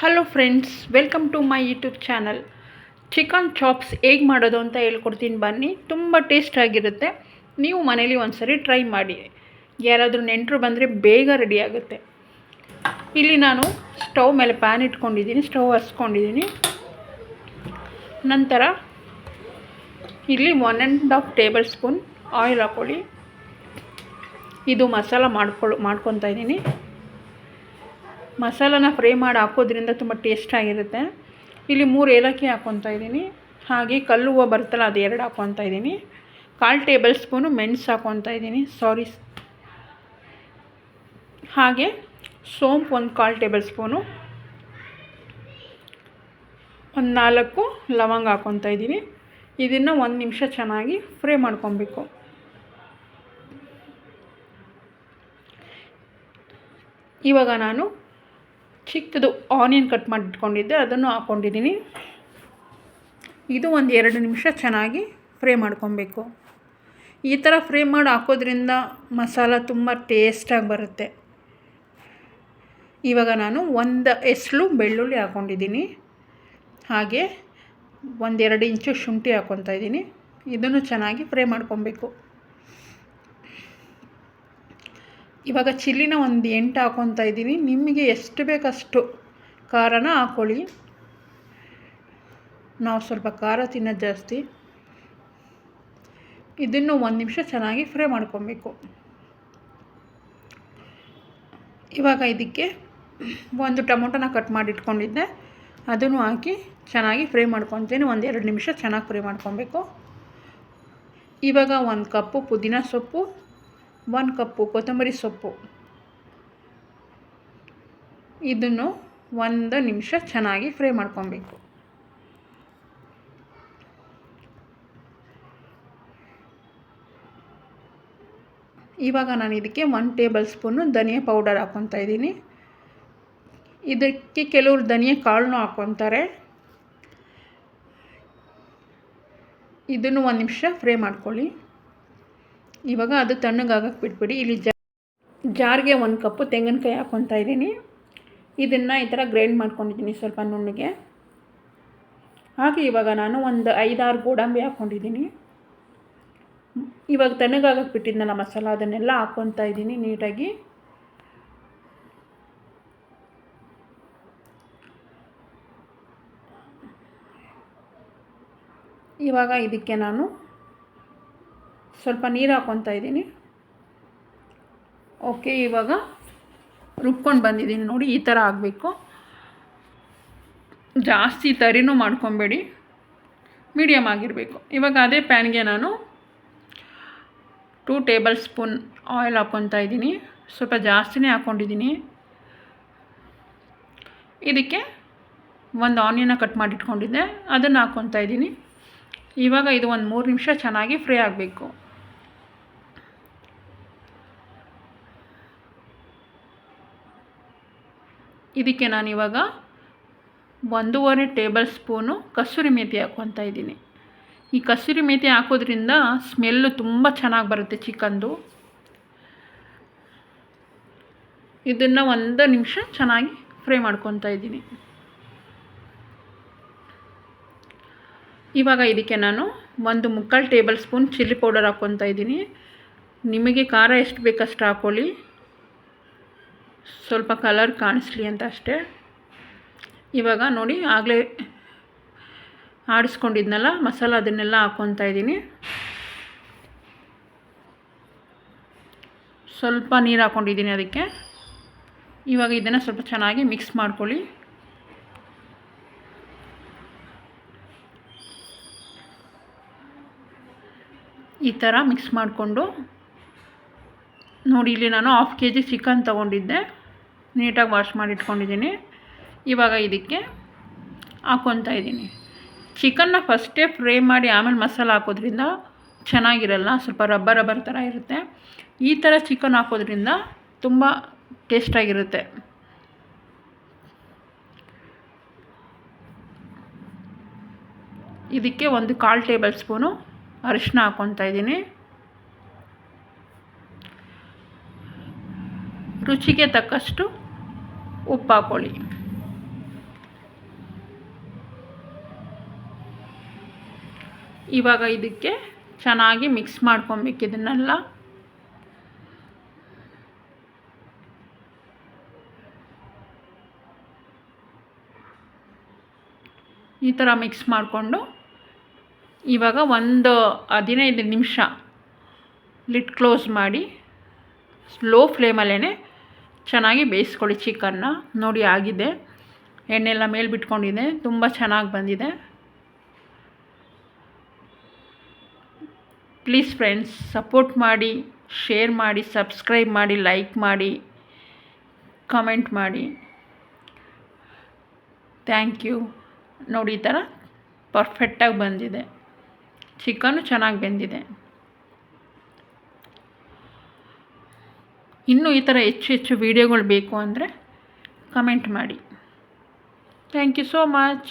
Hello friends welcome to my YouTube channel chicken chops ಹೇಗೆ ಮಾಡೋದು ಅಂತ ಹೇಳ್ಕೊಡ್ತೀನಿ ಬನ್ನಿ. ತುಂಬ ಟೇಸ್ಟ್ ಆಗಿರುತ್ತೆ. ನೀವು ಮನೇಲಿ ಒಂದ್ಸರಿ ಟ್ರೈ ಮಾಡಿ. ಯಾರಾದರೂ ನೆಂಟರು ಬಂದರೆ ಬೇಗ ರೆಡಿ ಆಗುತ್ತೆ. ಇಲ್ಲಿ ನಾನು ಸ್ಟವ್ ಮೇಲೆ ಪ್ಯಾನ್ ಇಟ್ಕೊಂಡಿದ್ದೀನಿ, ಸ್ಟವ್ ಹಸ್ಕೊಂಡಿದ್ದೀನಿ ನಂತರ ಇಲ್ಲಿ one and half tablespoon oil ಹಾಕ್ಕೊಳ್ಳಿ ಇದು ಮಸಾಲ ಮಾಡ್ಕೊಳ್ಳೋ ಮಾಡ್ಕೊತಾ ಇದ್ದೀನಿ. ಮಸಾಲಾನ ಫ್ರೈ ಮಾಡಿ ಹಾಕೋದ್ರಿಂದ ತುಂಬ ಟೇಸ್ಟಾಗಿರುತ್ತೆ ಇಲ್ಲಿ ಮೂರು ಏಲಕ್ಕಿ ಹಾಕ್ಕೊತಾ ಇದ್ದೀನಿ. ಹಾಗೆ ಕಲ್ಲು ಹೂವು ಬರುತ್ತಲ್ಲ ಅದು ಎರಡು ಹಾಕ್ಕೊತಾ ಇದ್ದೀನಿ. ಕಾಲು ಟೇಬಲ್ ಸ್ಪೂನು ಮೆಣಸು ಹಾಕ್ಕೊತಾ ಇದ್ದೀನಿ. ಸಾರಿ ಹಾಗೆ ಸೋಂಪು ಒಂದು ಕಾಲು ಟೇಬಲ್ ಸ್ಪೂನು. ಒಂದು ನಾಲ್ಕು ಲವಂಗ ಹಾಕ್ಕೊತಾ ಇದ್ದೀನಿ. ಇದನ್ನು ಒಂದು ನಿಮಿಷ ಚೆನ್ನಾಗಿ ಫ್ರೈ ಮಾಡ್ಕೊಬೇಕು. ಇವಾಗ ನಾನು ಚಿಕ್ಕದು ಆನಿಯನ್ ಕಟ್ ಮಾಡಿಟ್ಕೊಂಡಿದ್ದೆ, ಅದನ್ನು ಹಾಕ್ಕೊಂಡಿದ್ದೀನಿ. ಇದು ಒಂದು ಎರಡು ನಿಮಿಷ ಚೆನ್ನಾಗಿ ಫ್ರೈ ಮಾಡ್ಕೊಬೇಕು. ಈ ಥರ ಫ್ರೈ ಮಾಡಿ ಹಾಕೋದ್ರಿಂದ ಮಸಾಲ ತುಂಬ ಟೇಸ್ಟಾಗಿ ಬರುತ್ತೆ. ಇವಾಗ ನಾನು ಒಂದು ಎಸ್ಲು ಬೆಳ್ಳುಳ್ಳಿ ಹಾಕ್ಕೊಂಡಿದ್ದೀನಿ. ಹಾಗೆ ಒಂದೆರಡು ಇಂಚು ಶುಂಠಿ ಹಾಕ್ಕೊತಾ ಇದ್ದೀನಿ. ಇದನ್ನು ಚೆನ್ನಾಗಿ ಫ್ರೈ ಮಾಡ್ಕೊಬೇಕು. ಇವಾಗ ಚಿಲ್ಲಿನ ಒಂದು ಎಂಟು ಹಾಕ್ಕೊತಾ ಇದ್ದೀನಿ. ನಿಮಗೆ ಎಷ್ಟು ಬೇಕಷ್ಟು ಖಾರನ ಹಾಕ್ಕೊಳ್ಳಿ ನಾವು ಸ್ವಲ್ಪ ಖಾರ ತಿನ್ನೋದು ಜಾಸ್ತಿ. ಇದನ್ನು ಒಂದು ನಿಮಿಷ ಚೆನ್ನಾಗಿ ಫ್ರೈ ಮಾಡ್ಕೊಬೇಕು. ಇವಾಗ ಇದಕ್ಕೆ ಒಂದು ಟೊಮೊಟೊನ ಕಟ್ ಮಾಡಿ ಇಟ್ಕೊಂಡಿದ್ದೆ ಅದನ್ನು ಹಾಕಿ ಚೆನ್ನಾಗಿ ಫ್ರೈ ಮಾಡ್ಕೊತೀನಿ. ಒಂದು ಎರಡು ನಿಮಿಷ ಚೆನ್ನಾಗಿ ಫ್ರೈ ಮಾಡ್ಕೊಬೇಕು. ಇವಾಗ ಒಂದು ಕಪ್ಪು ಪುದೀನ ಸೊಪ್ಪು ಒಂದು ಕಪ್ಪು ಕೊತ್ತಂಬರಿ ಸೊಪ್ಪು. ಇದನ್ನು ಒಂದು ನಿಮಿಷ ಚೆನ್ನಾಗಿ ಫ್ರೈ ಮಾಡ್ಕೊಬೇಕು. ಇವಾಗ ನಾನು ಇದಕ್ಕೆ ಒನ್ ಟೇಬಲ್ ಸ್ಪೂನು ಧನಿಯಾ ಪೌಡರ್ ಹಾಕ್ಕೊತಾ ಇದ್ದೀನಿ. ಇದಕ್ಕೆ ಕೆಲವರು ಧನಿಯಾ ಕಾಳನ್ನು ಹಾಕ್ಕೊತಾರೆ ಇದನ್ನು ಒಂದು ನಿಮಿಷ ಫ್ರೈ ಮಾಡ್ಕೊಳ್ಳಿ. ಇವಾಗ ಅದು ತಣ್ಣಗಾಗಕ್ಕೆ ಬಿಟ್ಬಿಡಿ. ಇಲ್ಲಿ ಜಾರ್ಗೆ ಒಂದು ಕಪ್ಪು ತೆಂಗಿನಕಾಯಿ ಹಾಕ್ಕೊತಾ ಇದ್ದೀನಿ. ಇದನ್ನು ಈ ಥರ ಗ್ರೈಂಡ್ ಮಾಡ್ಕೊಂಡಿದ್ದೀನಿ ಸ್ವಲ್ಪ ನುಣ್ಣಗೆ. ಹಾಗೆ ಇವಾಗ ನಾನು ಒಂದು ಐದಾರು ಗೋಡಂಬಿ ಹಾಕ್ಕೊಂಡಿದ್ದೀನಿ. ಇವಾಗ ತಣ್ಣಗಾಗಕ್ಕೆ ಬಿಟ್ಟಿದ್ನಲ್ಲ ಮಸಾಲ, ಅದನ್ನೆಲ್ಲ ಹಾಕ್ಕೊತಾ ಇದ್ದೀನಿ ನೀಟಾಗಿ. ಇವಾಗ ಇದಕ್ಕೆ ನಾನು ಸ್ವಲ್ಪ ನೀರು ಹಾಕ್ಕೊತಾ ಇದ್ದೀನಿ. ಓಕೆ ಇವಾಗ ರುಬ್ಕೊಂಡು ಬಂದಿದ್ದೀನಿ. ನೋಡಿ, ಈ ಥರ ಆಗಬೇಕು. ಜಾಸ್ತಿ ತರಿನೂ ಮಾಡ್ಕೊಬೇಡಿ. ಮೀಡಿಯಮ್ ಆಗಿರಬೇಕು. ಇವಾಗ ಅದೇ ಪ್ಯಾನ್ಗೆ ನಾನು ಟೂ ಟೇಬಲ್ ಸ್ಪೂನ್ ಆಯಿಲ್ ಹಾಕ್ಕೊತಾ ಇದ್ದೀನಿ. ಸ್ವಲ್ಪ ಜಾಸ್ತಿನೇ ಹಾಕ್ಕೊಂಡಿದ್ದೀನಿ ಇದಕ್ಕೆ ಒಂದು ಆನಿಯನ್ನ ಕಟ್ ಮಾಡಿಟ್ಕೊಂಡಿದ್ದೆ. ಅದನ್ನು ಹಾಕ್ಕೊತಾ ಇದ್ದೀನಿ. ಇವಾಗ ಇದು ಒಂದು ಮೂರು ನಿಮಿಷ ಚೆನ್ನಾಗಿ ಫ್ರೈ ಆಗಬೇಕು. ಇದಕ್ಕೆ ನಾನು ಇವಾಗ ಒಂದೂವರೆ ಟೇಬಲ್ ಸ್ಪೂನು ಕಸೂರಿ ಮೇಥಿ ಹಾಕ್ಕೊತಾ ಇದ್ದೀನಿ. ಈ ಕಸೂರಿ ಮೇಥಿ ಹಾಕೋದ್ರಿಂದ ಸ್ಮೆಲ್ಲು ತುಂಬ ಚೆನ್ನಾಗಿ ಬರುತ್ತೆ ಚಿಕನ್ದು. ಇದನ್ನು ಒಂದು ನಿಮಿಷ ಚೆನ್ನಾಗಿ ಫ್ರೈ ಮಾಡ್ಕೊತಾ ಇದ್ದೀನಿ. ಇವಾಗ ಇದಕ್ಕೆ ನಾನು ಒಂದು ಮುಕ್ಕಾಲು ಟೇಬಲ್ ಸ್ಪೂನ್ ಚಿಲ್ಲಿ ಪೌಡರ್ ಹಾಕ್ಕೊತಾ ಇದ್ದೀನಿ. ನಿಮಗೆ ಖಾರ ಎಷ್ಟು ಬೇಕಷ್ಟು ಹಾಕ್ಕೊಳ್ಳಿ. ಸ್ವಲ್ಪ ಕಲರ್ ಕಾಣಿಸ್ಲಿ ಅಂತ ಅಷ್ಟೇ. ಇವಾಗ ನೋಡಿ ಆಗಲೇ ಆಡಿಸ್ಕೊಂಡಿದ್ನಲ್ಲ, ಮಸಾಲ ಅದನ್ನೆಲ್ಲ ಹಾಕ್ಕೊತಾ ಇದ್ದೀನಿ. ಸ್ವಲ್ಪ ನೀರು ಹಾಕ್ಕೊಂಡಿದ್ದೀನಿ ಅದಕ್ಕೆ. ಇವಾಗ ಇದನ್ನು ಸ್ವಲ್ಪ ಚೆನ್ನಾಗಿ ಮಿಕ್ಸ್ ಮಾಡ್ಕೊಳ್ಳಿ. ಈ ಥರ ಮಿಕ್ಸ್ ಮಾಡಿಕೊಂಡು ನೋಡಿ, ಇಲ್ಲಿ ನಾನು ಹಾಫ್ ಕೆ ಜಿ ಚಿಕನ್ ತೊಗೊಂಡಿದ್ದೆ. ನೀಟಾಗಿ ವಾಶ್ ಮಾಡಿ ಇಟ್ಕೊಂಡಿದ್ದೀನಿ. ಇವಾಗ ಇದಕ್ಕೆ ಹಾಕ್ಕೊತಾ ಇದ್ದೀನಿ. ಚಿಕನ್ನ ಫಸ್ಟೇ ಫ್ರೈ ಮಾಡಿ ಆಮೇಲೆ ಮಸಾಲ ಹಾಕೋದ್ರಿಂದ ಚೆನ್ನಾಗಿರಲ್ಲ, ಸ್ವಲ್ಪ ರಬ್ಬರ್ ರಬ್ಬರ್ ಥರ ಇರುತ್ತೆ. ಈ ಥರ ಚಿಕನ್ ಹಾಕೋದ್ರಿಂದ ತುಂಬ ಟೇಸ್ಟಾಗಿರುತ್ತೆ ಇದಕ್ಕೆ ಒಂದು ಕಾಲು ಟೇಬಲ್ ಸ್ಪೂನು ಅರಿಶಿನ ಹಾಕ್ಕೊತಾ ಇದ್ದೀನಿ. ರುಚಿಗೆ ತಕ್ಕಷ್ಟು ಉಪ್ಪು ಹಾಕೊಳ್ಳಿ ಇವಾಗ ಇದಕ್ಕೆ ಚೆನ್ನಾಗಿ ಮಿಕ್ಸ್ ಮಾಡ್ಕೊಬೇಕು ಇದನ್ನೆಲ್ಲ. ಈ ಥರ ಮಿಕ್ಸ್ ಮಾಡಿಕೊಂಡು ಇವಾಗ ಒಂದು ಹದಿನೈದು ನಿಮಿಷ ಲಿಟ್ ಕ್ಲೋಸ್ ಮಾಡಿ ಸ್ಲೋ ಫ್ಲೇಮಲ್ಲೇ ಚೆನ್ನಾಗಿ ಬೇಯಿಸ್ಕೊಳ್ಳಿ ಚಿಕನ್ನ. ನೋಡಿ ಆಗಿದೆ. ಎಣ್ಣೆಲ್ಲ ಮೇಲೆ ಬಿಟ್ಕೊಂಡಿದೆ. ತುಂಬ ಚೆನ್ನಾಗಿ ಬಂದಿದೆ. ಪ್ಲೀಸ್ ಫ್ರೆಂಡ್ಸ್ ಸಪೋರ್ಟ್ ಮಾಡಿ ಶೇರ್ ಮಾಡಿ ಸಬ್ಸ್ಕ್ರೈಬ್ ಮಾಡಿ ಲೈಕ್ ಮಾಡಿ ಕಮೆಂಟ್ ಮಾಡಿ. ಥ್ಯಾಂಕ್ ಯು ನೋಡಿ ಈ ಥರ ಪರ್ಫೆಕ್ಟಾಗಿ ಬಂದಿದೆ. ಚಿಕನ್ನು ಚೆನ್ನಾಗಿ ಬೆಂದಿದೆ. ಇನ್ನೂ ಈ ಥರ ಹೆಚ್ಚು ಹೆಚ್ಚು ವೀಡಿಯೋಗಳು ಬೇಕು ಅಂದರೆ ಕಮೆಂಟ್ ಮಾಡಿ. Thank you so much